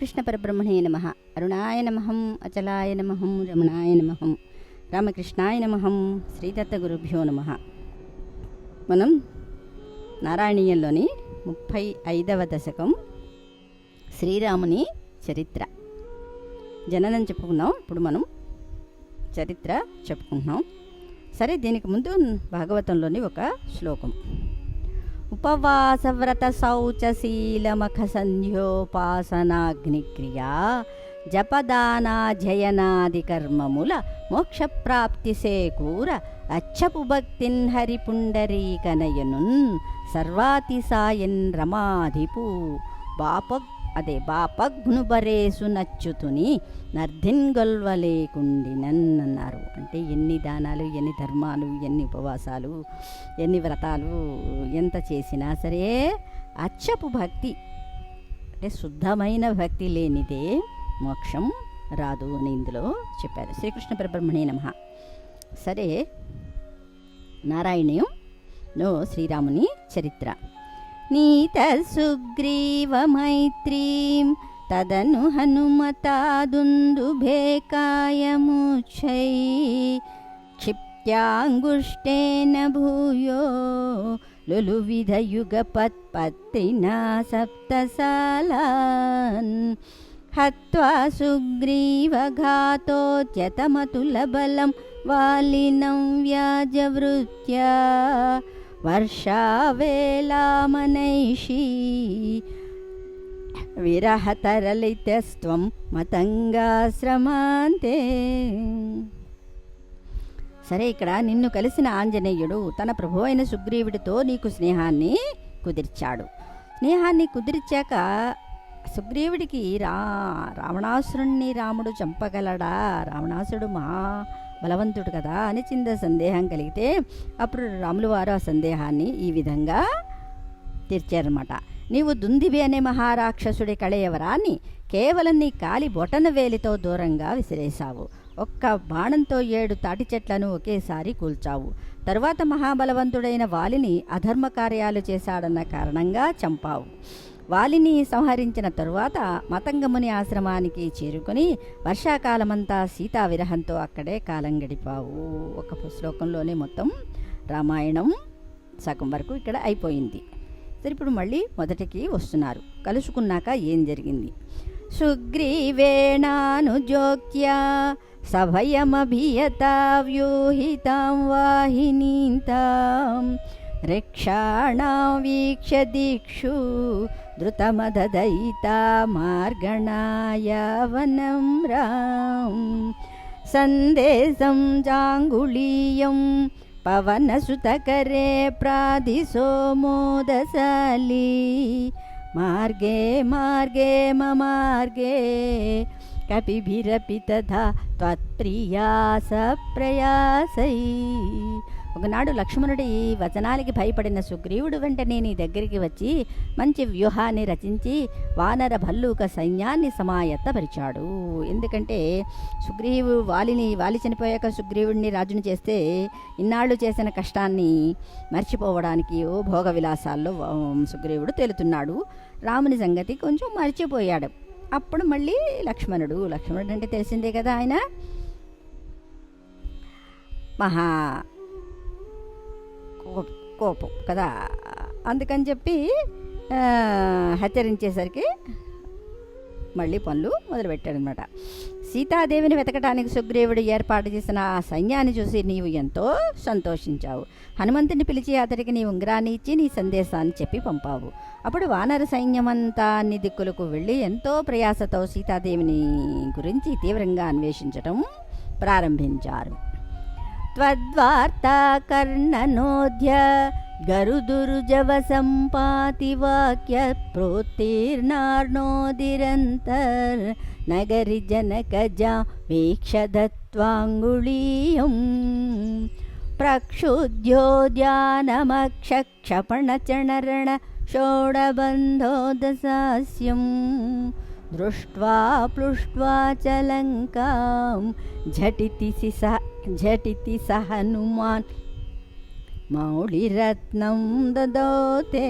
కృష్ణ పరబ్రహ్మణే నమ. అరుణాయ నమహం అచలాయ నమహం రమణాయ నమహం రామకృష్ణాయ నమహం శ్రీదత్త గురుభ్యో నమ. మనం నారాయణీయంలోని ముప్పై ఐదవ దశకం శ్రీరాముని చరిత్ర. జననం చెప్పుకున్నాం. ఇప్పుడు మనం చరిత్ర చెప్పుకుంటున్నాం. సరే దీనికి ముందు భాగవతంలోని ఒక శ్లోకం. ఉపవాసవ్రత శౌచశీలమఖ సంధ్యోపాసనాగ్నిక్రియా కర్మముల మోక్షప్రాప్తి సేకూర అచ్చపు భక్తిన్ హరిపుండరీకనయనున్ సర్వాతిసాయన్ రమాధిపు బాపక్ అదే బాపగ్ను బరేసు నచ్చుతుని నర్ధిన్ గొల్వలేకుండినన్ అన్నారు అంటే ఎన్ని దానాలు ఎన్ని ధర్మాలు ఎన్ని ఉపవాసాలు ఎన్ని వ్రతాలు ఎంత చేసినా సరే అచ్చపు భక్తి. అంటే శుద్ధమైన భక్తి లేనిదే మోక్షం రాదు అని ఇందులో చెప్పారు. శ్రీకృష్ణ పరబ్రహ్మణే నమ. సరే నారాయణీయం నో శ్రీరాముని చరిత్ర. నీత సుగ్రీవ మైత్రీం తదను హనుమతాదుందుభేకాయముచ్చై క్షిప్త్యాంగుష్టేన భూయో లులువిధయుగపత్పత్రినా సప్తసాలాన్ హత్వా సుగ్రీవఘాతోద్యతమతులబలం వాలినం వ్యాజవృత్యా వర్షావేలామనైషీ విరహతరలితస్త్వం మతంగాశ్రమాంతే సరే ఇక్కడ నిన్ను కలిసిన ఆంజనేయుడు తన ప్రభు అయిన సుగ్రీవుడితో నీకు స్నేహాన్ని కుదిర్చాడు. స్నేహాన్ని కుదిర్చాక సుగ్రీవుడికి రా రావణాసురుణ్ణి రాముడు చంపగలడా? రావణాసుడు మహా బలవంతుడు కదా అని చింత సందేహం కలిగితే అప్పుడు రాములు వారు ఆ సందేహాన్ని ఈ విధంగా తీర్చారన్నమాట. నీవు దుందివి అనే మహారాక్షసుడి కళయవరాన్ని కేవలం నీ కాలి బొటన వేలితో దూరంగా విసిరేశావు. ఒక్క బాణంతో ఏడు తాటి చెట్లను ఒకేసారి కూల్చావు. తరువాత మహాబలవంతుడైన వాలిని అధర్మ కార్యాలు చేశాడన్న కారణంగా చంపావు. వాలిని సంహరించిన తరువాత మతంగముని ఆశ్రమానికి చేరుకొని వర్షాకాలమంతా సీతా విరహంతో అక్కడే కాలం గడిపావు. ఒక శ్లోకంలోనే మొత్తం రామాయణం సగం వరకు ఇక్కడ అయిపోయింది. సరే ఇప్పుడు మళ్ళీ మొదటికి వస్తున్నారు. కలుసుకున్నాక ఏం జరిగింది? సుగ్రీవేణానుజోక్యా సభయమభియత వ్యూహితాం వాహినీతాం. రక్షాణాం వీక్ష దీక్షు श्रुतमधदयिता मार्गणायवनं रां सन्देशं जाङ्गुलीयं पवनसुतकरे प्राधिसो मोदशाली। मार्गे मार्गे ममार्गे कपिभिरपि तथा त्वत्प्रिया सप्रयासै ఒకనాడు లక్ష్మణుడి వచనాలకి భయపడిన సుగ్రీవుడు వెంటనే నీ దగ్గరికి వచ్చి మంచి వ్యూహాన్ని రచించి వానర భల్లూక సైన్యాన్ని సమాయత్తపరిచాడు. ఎందుకంటే సుగ్రీవు వాలిని వాలి చనిపోయాక సుగ్రీవుడిని రాజుని చేస్తే ఇన్నాళ్ళు చేసిన కష్టాన్ని మర్చిపోవడానికి ఓ భోగ విలాసాల్లో సుగ్రీవుడు తేలుతున్నాడు. రాముని సంగతి కొంచెం మర్చిపోయాడు. అప్పుడు మళ్ళీ లక్ష్మణుడు లక్ష్మణుడు అంటే తెలిసిందే కదా ఆయన? మహా కోపం కదా. అందుకని చెప్పి హెచ్చరించేసరికి మళ్ళీ పనులు మొదలుపెట్టాడనమాట. సీతాదేవిని వెతకడానికి సుగ్రీవుడు ఏర్పాటు చేసిన ఆ సైన్యాన్ని చూసి నీవు ఎంతో సంతోషించావు. హనుమంతుని పిలిచి అతడికి నీ ఉంగరాన్ని ఇచ్చి నీ సందేశాన్ని చెప్పి పంపావు. అప్పుడు వానర సైన్యమంతా అన్ని దిక్కులకు వెళ్ళి ఎంతో ప్రయాసతో సీతాదేవిని గురించి తీవ్రంగా అన్వేషించటం ప్రారంభించారు. त्वद्वार्ता कर्णनोद्य गरुदुरुजवसम्पाति वाक्यप्रोत्तीर्नार्णोदिरन्तर्नगरीजनकजा प्रक्षुद्योद्यानमक्षक्षपणचणरण प्रक्षुद्योद्यानमक्षक्षपणचणरणषोडबन्धोदसस्यं दृष्ट्वा प्लुष्ट्वा च लङ्कां झटिति सि स झटिति स हनुमान् మౌళిరత్నం దదోతే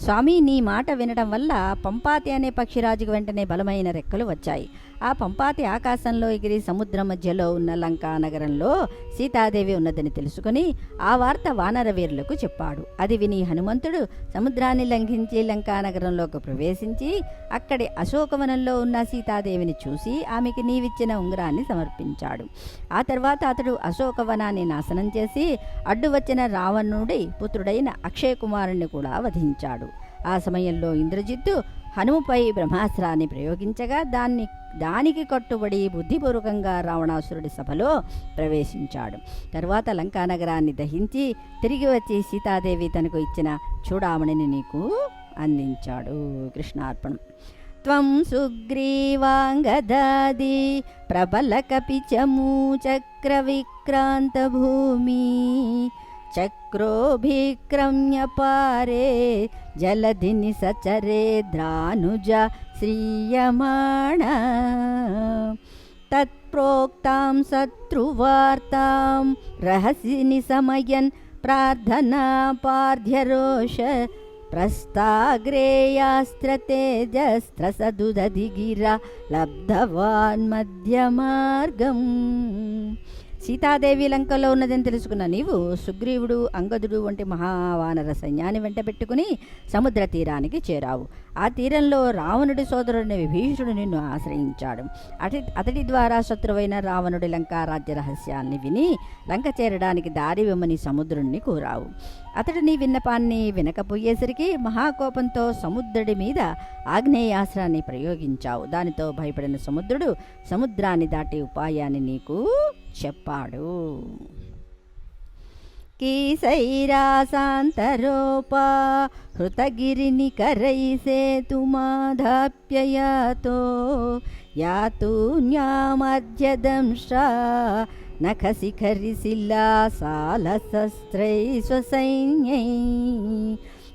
స్వామి నీ మాట వినడం వల్ల పంపాతి అనే పక్షిరాజుకు వెంటనే బలమైన రెక్కలు వచ్చాయి ఆ పంపాతి ఆకాశంలో ఎగిరి సముద్రం మధ్యలో ఉన్న లంకా నగరంలో సీతాదేవి ఉన్నదని తెలుసుకుని ఆ వార్త వానరవీరులకు చెప్పాడు. అది విని హనుమంతుడు సముద్రాన్ని లంఘించి లంకా నగరంలోకి ప్రవేశించి అక్కడి అశోకవనంలో ఉన్న సీతాదేవిని చూసి ఆమెకి నీవిచ్చిన ఉంగరాన్ని సమర్పించాడు. ఆ తర్వాత అతడు అశోకవనాన్ని నాశనం చేసి అడ్డు వచ్చిన రావణుడి పుత్రుడైన అక్షయ కుమారుణ్ణి కూడా వధించాడు. ఆ సమయంలో ఇంద్రజిత్తు హనుమపై బ్రహ్మాస్త్రాన్ని ప్రయోగించగా దాన్ని దానికి కట్టుబడి బుద్ధిపూర్వకంగా రావణాసురుడి సభలో ప్రవేశించాడు. తరువాత లంకానగరాన్ని దహించి తిరిగి వచ్చి సీతాదేవి తనకు ఇచ్చిన చూడామణిని నీకు అందించాడు. కృష్ణార్పణం. త్వం సుగ్రీవాంగదాది ప్రబల కపిచమూ చక్ర విక్రాంత భూమి चक्रोऽभिक्रम्यपारे जलधिनिसचरे द्रानुजा श्रीयमाण। तत्प्रोक्तां शत्रुवार्तां रहसि निमयन् प्रार्थनापार्ध्यरोष प्रस्ताग्रेयास्त्र प्रस्ताग्रेयास्त्रतेजस्त्रसदुदधिगिरा लब्धवान् मध्यमार्गम्। సీతాదేవి లంకలో ఉన్నదని తెలుసుకున్న నీవు సుగ్రీవుడు అంగదుడు వంటి మహావానర సైన్యాన్ని వెంట పెట్టుకుని సముద్ర తీరానికి చేరావు. ఆ తీరంలో రావణుడి సోదరుడిని విభీషుడు నిన్ను ఆశ్రయించాడు. అటి అతడి ద్వారా శత్రువైన రావణుడి లంకా రాజ్య రహస్యాన్ని విని లంక చేరడానికి దారి ఇవ్వమని సముద్రుణ్ణి కోరావు. అతడు నీ విన్నపాన్ని వినకపోయేసరికి మహాకోపంతో సముద్రుడి మీద ఆగ్నేయాస్త్రాన్ని ప్రయోగించావు. దానితో భయపడిన సముద్రుడు సముద్రాన్ని దాటి ఉపాయాన్ని నీకు చెప్పాడు. కీసైరాసాంతరోపా హృతగిరిని కరైసేతుమాధాప్యయాతో యాతూన్యామధ్యదంశ్రా నఖశిఖరిశిలా సాలసస్త్రై స్వసైన్యై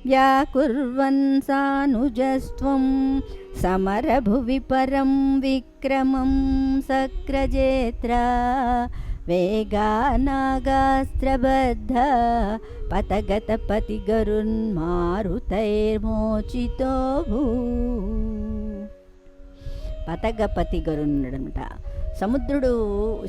వ్యాకుర్వన్ సానుజస్త్వం సమరభువి పరం విక్రమం సక్రజేత్రా వేగానాగాస్త్రబద్ధ పతగతపతి గరున్మారుతైర్మోచితో భూ పతగపతి గరున్నడనమాట సముద్రుడు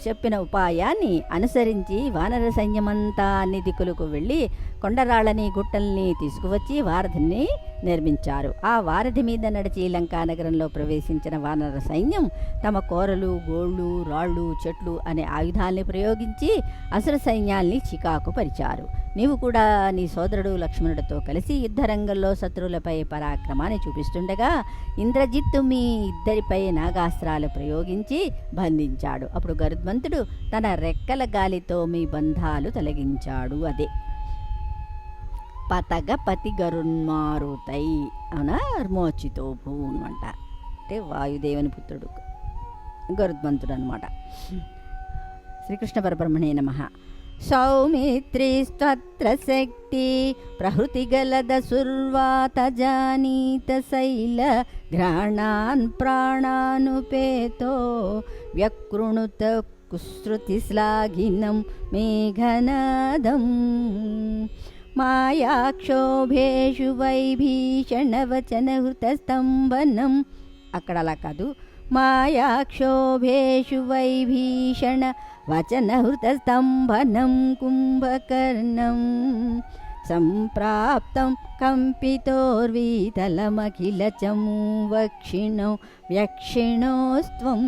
చెప్పిన ఉపాయాన్ని అనుసరించి వానర సైన్యమంతా అన్ని దిక్కులకు వెళ్ళి కొండరాళ్ళని గుట్టల్ని తీసుకువచ్చి వారధిని నిర్మించారు. ఆ వారధి మీద నడిచి లంకా నగరంలో ప్రవేశించిన వానర సైన్యం తమ కోరలు గోళ్ళు రాళ్ళు చెట్లు అనే ఆయుధాల్ని ప్రయోగించి అసుర సైన్యాల్ని చికాకు పరిచారు. నీవు కూడా నీ సోదరుడు లక్ష్మణుడితో కలిసి యుద్ధరంగంలో శత్రువులపై పరాక్రమాన్ని చూపిస్తుండగా ఇంద్రజిత్తు మీ ఇద్దరిపై నాగాస్త్రాలు ప్రయోగించి బంధించాడు. అప్పుడు గరుద్మంతుడు తన రెక్కల గాలితో మీ బంధాలు తొలగించాడు. అదే పతగ పతిగరున్మారుతై గరున్మారుతై అవునా అనమాట. అంటే వాయుదేవుని పుత్రుడు. గరుద్మంతుడు అనమాట శ్రీకృష్ణ పరబ్రహ్మణే నమ. సౌమిత్రిస్త్వత్ర శక్తి ప్రహృతి గలద సుర్వాత జానీత శైల ఘ్రాణాన్ ప్రాణానుపేతో వ్యకృణుత కుశ్రుతి శ్లాఘినం మేఘనాదం. మాయాక్షోభేషు వైభీషణవచనహృతస్తంభనం. అక్కడ అలా కాదు. మాయాక్షోభేషు వైభీషణ వచనహృతస్తంభనం కుంభకర్ణం. సంప్రాప్తం కంపితోర్వీతలమఖిల చమూ వక్షిణో వ్యక్షిణోస్త్వం.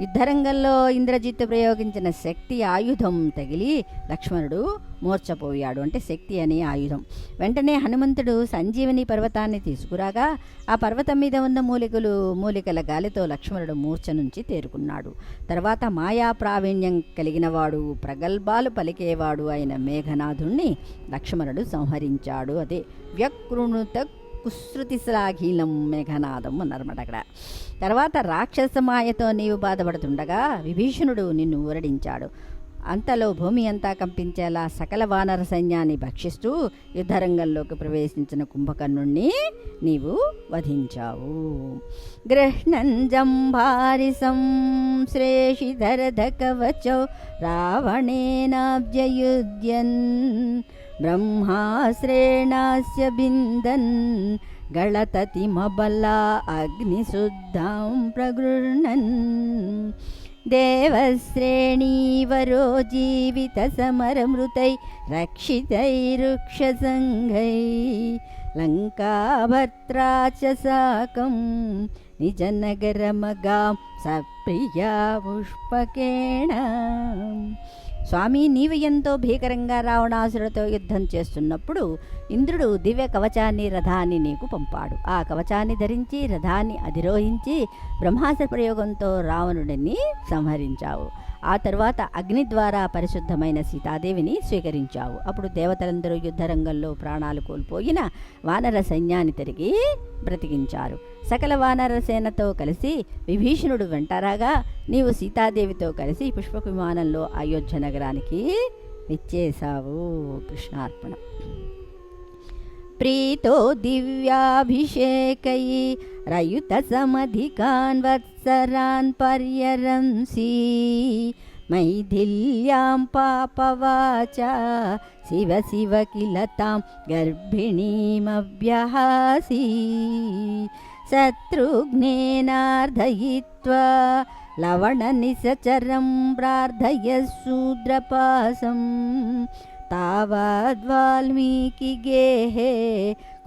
యుద్ధరంగంలో ఇంద్రజిత్తు ప్రయోగించిన శక్తి ఆయుధం తగిలి లక్ష్మణుడు మూర్చపోయాడు అంటే శక్తి అనే ఆయుధం. వెంటనే హనుమంతుడు సంజీవని పర్వతాన్ని తీసుకురాగా ఆ పర్వతం మీద ఉన్న మూలికలు మూలికల గాలితో లక్ష్మణుడు మూర్ఛ నుంచి తేరుకున్నాడు. తర్వాత మాయా ప్రావీణ్యం కలిగినవాడు ప్రగల్భాలు పలికేవాడు అయిన మేఘనాథుణ్ణి లక్ష్మణుడు సంహరించాడు. అదే వ్యకృణుత కుశ్రుతి శ్లాఘీలం మేఘనాదం అన్నారన్నమాట అక్కడ. తర్వాత రాక్షస మాయతో నీవు బాధపడుతుండగా విభీషణుడు నిన్ను ఊరడించాడు. అంతలో భూమి అంతా కంపించేలా సకల వానర సైన్యాన్ని భక్షిస్తూ యుద్ధరంగంలోకి ప్రవేశించిన కుంభకర్ణుణ్ణి నీవు వధించావు. గృహ్ణంజంభారిసం శ్రేషిధరధ కవచో రావణేనాబ్జయుద్యన్ ब्रह्माश्रेणास्य बिन्दन् गळततिमबला अग्निशुद्धां प्रगृह्णन्। देवश्रेणीवरो जीवितसमरमृतै रक्षितैरुक्षसङ्घै। लङ्काभर्त्रा च साकं निजनगरमगां सप्रिया पुष्पकेण స్వామి నీవు ఎంతో భీకరంగా రావణాసురుడితో యుద్ధం చేస్తున్నప్పుడు ఇంద్రుడు దివ్య కవచాన్ని రథాన్ని నీకు పంపాడు. ఆ కవచాన్ని ధరించి రథాన్ని అధిరోహించి బ్రహ్మాస్త్ర ప్రయోగంతో రావణుడిని సంహరించావు. ఆ తర్వాత అగ్ని ద్వారా పరిశుద్ధమైన సీతాదేవిని స్వీకరించావు. అప్పుడు దేవతలందరూ యుద్ధరంగంలో ప్రాణాలు కోల్పోయిన వానర సైన్యాన్ని తిరిగి బ్రతికించారు. సకల వానర సేనతో కలిసి విభీషణుడు వెంటరాగా నీవు సీతాదేవితో కలిసి పుష్ప విమానంలో అయోధ్య నగరానికి విచ్చేశావు కృష్ణార్పణం. ప్రీతో దివ్యాభిషేకై రయుత సమధికాన్ వత్సరాన్ పర్యరంసి. మైథిల్యాం పాపవాచ శివ శివ కిల తాం గర్భిణీమభ్యహాసి. శత్రుఘ్నేనార్ధయిత్వా లవణనిశచరం ప్రార్థయ శూద్రపాసం तावद्वाल्मीकि गेहे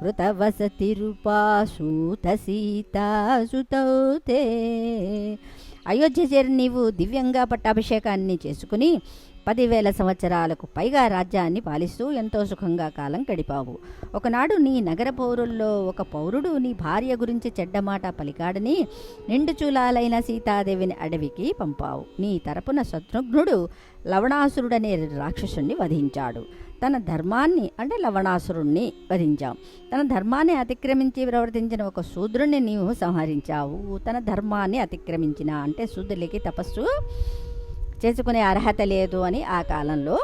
కృతవసతిరుపాసూతసీతాసుతౌ తే అయోధ్య చేరి నీవు దివ్యంగా పట్టాభిషేకాన్ని చేసుకుని పదివేల సంవత్సరాలకు పైగా రాజ్యాన్ని పాలిస్తూ ఎంతో సుఖంగా కాలం గడిపావు. ఒకనాడు నీ నగర పౌరుల్లో ఒక పౌరుడు నీ భార్య గురించి చెడ్డమాట పలికాడని నిండు చూలాలైన సీతాదేవిని అడవికి పంపావు. నీ తరపున శత్రుఘ్నుడు లవణాసురుడనే రాక్షసుణ్ణి వధించాడు. తన ధర్మాన్ని అంటే లవణాసురుణ్ణి వధించాం తన ధర్మాన్ని అతిక్రమించి ప్రవర్తించిన ఒక శూద్రుణ్ణి నీవు సంహరించావు. తన ధర్మాన్ని అతిక్రమించిన అంటే శూద్రులకి తపస్సు చేసుకునే అర్హత లేదు అని ఆ కాలంలో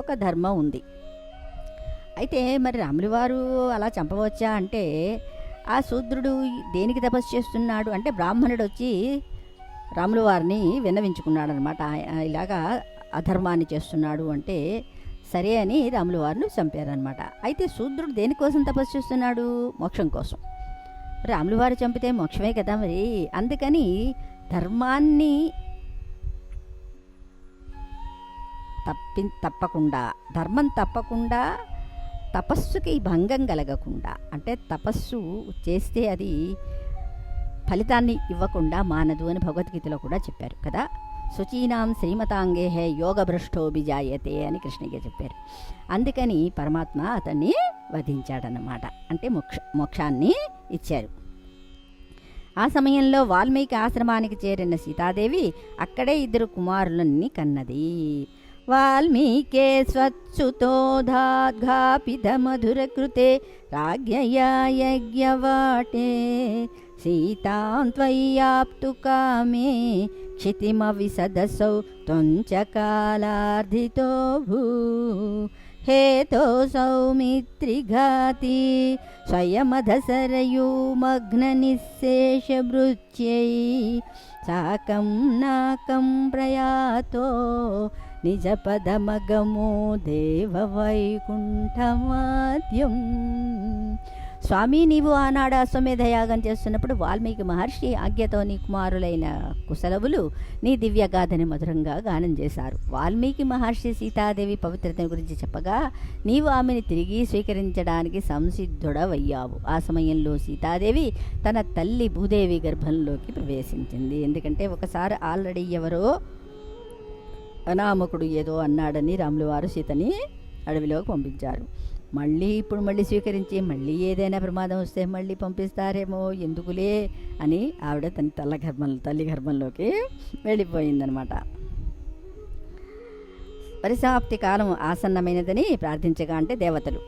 ఒక ధర్మం ఉంది. అయితే మరి రాములు వారు అలా చంపవచ్చా అంటే ఆ శూద్రుడు దేనికి తపస్సు చేస్తున్నాడు అంటే బ్రాహ్మణుడు వచ్చి రాములు వారిని విన్నవించుకున్నాడు అనమాట ఇలాగా అధర్మాన్ని చేస్తున్నాడు అంటే సరే అని రాములు వారిని చంపారనమాట అయితే శూద్రుడు దేనికోసం తపస్సు చేస్తున్నాడు? మోక్షం కోసం. రాములు వారు చంపితే మోక్షమే కదా మరి? అందుకని ధర్మాన్ని తప్పి తప్పకుండా. ధర్మం తప్పకుండా తపస్సుకి భంగం కలగకుండా. అంటే తపస్సు చేస్తే అది ఫలితాన్ని ఇవ్వకుండా మానదు అని భగవద్గీతలో కూడా చెప్పారు కదా. శుచీనాం శ్రీమతాంగే హే యోగభ్రష్టో అని కృష్ణయ్య చెప్పారు. అందుకని పరమాత్మ అతన్ని వధించాడనమాట అంటే మోక్ష మోక్షాన్ని ఇచ్చారు. ఆ సమయంలో వాల్మీకి ఆశ్రమానికి చేరిన సీతాదేవి అక్కడే ఇద్దరు కుమారులని కన్నది. वाल्मीके स्वच्युतोधाद्घापितमधुरकृते राज्ञया यज्ञवाटे सीतां त्वय्याप्तु कामे क्षितिमविसदसौ त्वञ्चकालार्धितो भू हेतो सौमित्रिघाति स्वयमधसरयूमघ्ननिःशेषभृत्यै साकं नाकं प्रयातो నిజ పదమగము దేవ వైకుంఠమాద్యం స్వామి నీవు ఆనాడు అశ్వమేధ యాగం చేస్తున్నప్పుడు వాల్మీకి మహర్షి ఆజ్ఞతో నీ కుమారులైన కుశలవులు నీ దివ్య గాథని మధురంగా గానం చేశారు. వాల్మీకి మహర్షి సీతాదేవి పవిత్రతను గురించి చెప్పగా నీవు ఆమెని తిరిగి స్వీకరించడానికి సంసిద్ధుడవయ్యావు. ఆ సమయంలో సీతాదేవి తన తల్లి భూదేవి గర్భంలోకి ప్రవేశించింది. ఎందుకంటే ఒకసారి ఆల్రెడీ ఎవరో అనామకుడు ఏదో అన్నాడని రాములు వారు సీతని అడవిలోకి పంపించారు. మళ్ళీ ఇప్పుడు మళ్ళీ స్వీకరించి మళ్ళీ ఏదైనా ప్రమాదం వస్తే మళ్ళీ పంపిస్తారేమో ఎందుకులే అని ఆవిడ తన తల్ల గర్భం తల్లి గర్భంలోకి వెళ్ళిపోయిందనమాట. పరిసమాప్తి కాలం ఆసన్నమైనదని ప్రార్థించగా అంటే దేవతలు.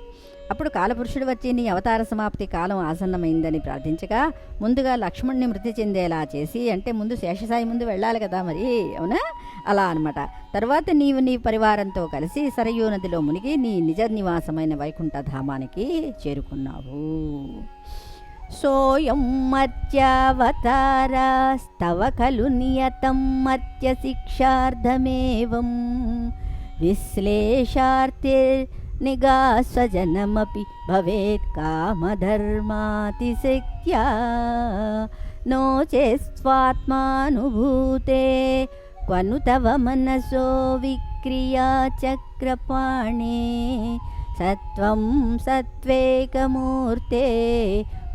అప్పుడు కాలపురుషుడు వచ్చి నీ అవతార సమాప్తి కాలం ఆసన్నమైందని ప్రార్థించగా ముందుగా లక్ష్మణ్ణి మృతి చెందేలా చేసి అంటే ముందు శేషసాయి ముందు వెళ్ళాలి కదా మరి అవునా? అలా అనమాట తర్వాత నీవు నీ పరివారంతో కలిసి సరయూ నదిలో మునిగి నీ నిజ నివాసమైన వైకుంఠ ధామానికి చేరుకున్నావు. సోయం మర్త్యావతారాస్తవ ఖలు నియతం మర్త్య శిక్షార్థమేవం విశ్లేషార్థే నిగాస్వజనమపి భవేత్ కామధర్మాతిశక్త్యా नो चेस्त्वात्मानुभूते क्वनु तव मनसो विक्रिया चक्रपाणे सत्त्वं सत्त्वेकमूर्ते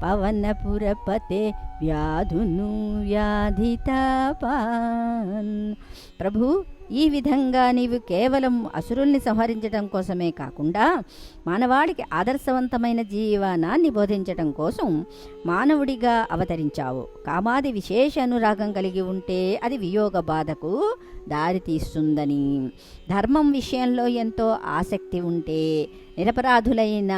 పవనపురపతే వ్యాధును వ్యాధితాపాన్ ప్రభు ఈ విధంగా నీవు కేవలం అసురుల్ని సంహరించడం కోసమే కాకుండా మానవాడికి ఆదర్శవంతమైన జీవనాన్ని బోధించడం కోసం మానవుడిగా అవతరించావు. కామాది విశేష అనురాగం కలిగి ఉంటే అది వియోగ బాధకు దారితీస్తుందని ధర్మం విషయంలో ఎంతో ఆసక్తి ఉంటే నిరపరాధులైన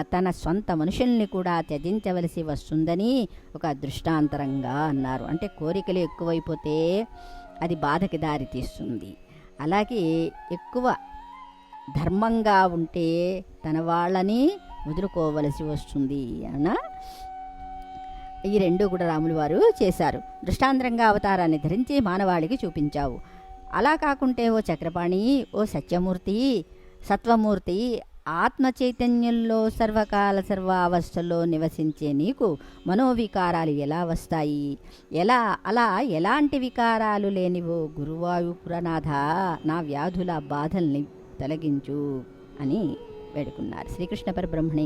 తన సొంత మనుషుల్ని కూడా త్యజించవలసి వస్తుందని ఒక దృష్టాంతరంగా అన్నారు. అంటే కోరికలు ఎక్కువైపోతే అది బాధకి దారితీస్తుంది. అలాగే ఎక్కువ ధర్మంగా ఉంటే తన వాళ్ళని వదులుకోవలసి వస్తుంది అన్న ఈ రెండు కూడా రాములు వారు చేశారు. దృష్టాంతరంగా అవతారాన్ని ధరించి మానవాళికి చూపించావు. అలా కాకుంటే ఓ చక్రపాణి ఓ సత్యమూర్తి సత్వమూర్తి ఆత్మ చైతన్యంలో సర్వకాల సర్వావస్థలో నివసించే నీకు మనోవికారాలు ఎలా వస్తాయి? ఎలా అలా ఎలాంటి వికారాలు లేనివో గురువాయుపురనాథ నా వ్యాధుల బాధల్ని తొలగించు అని వేడుకున్నారు. శ్రీకృష్ణ పరబ్రహ్మణే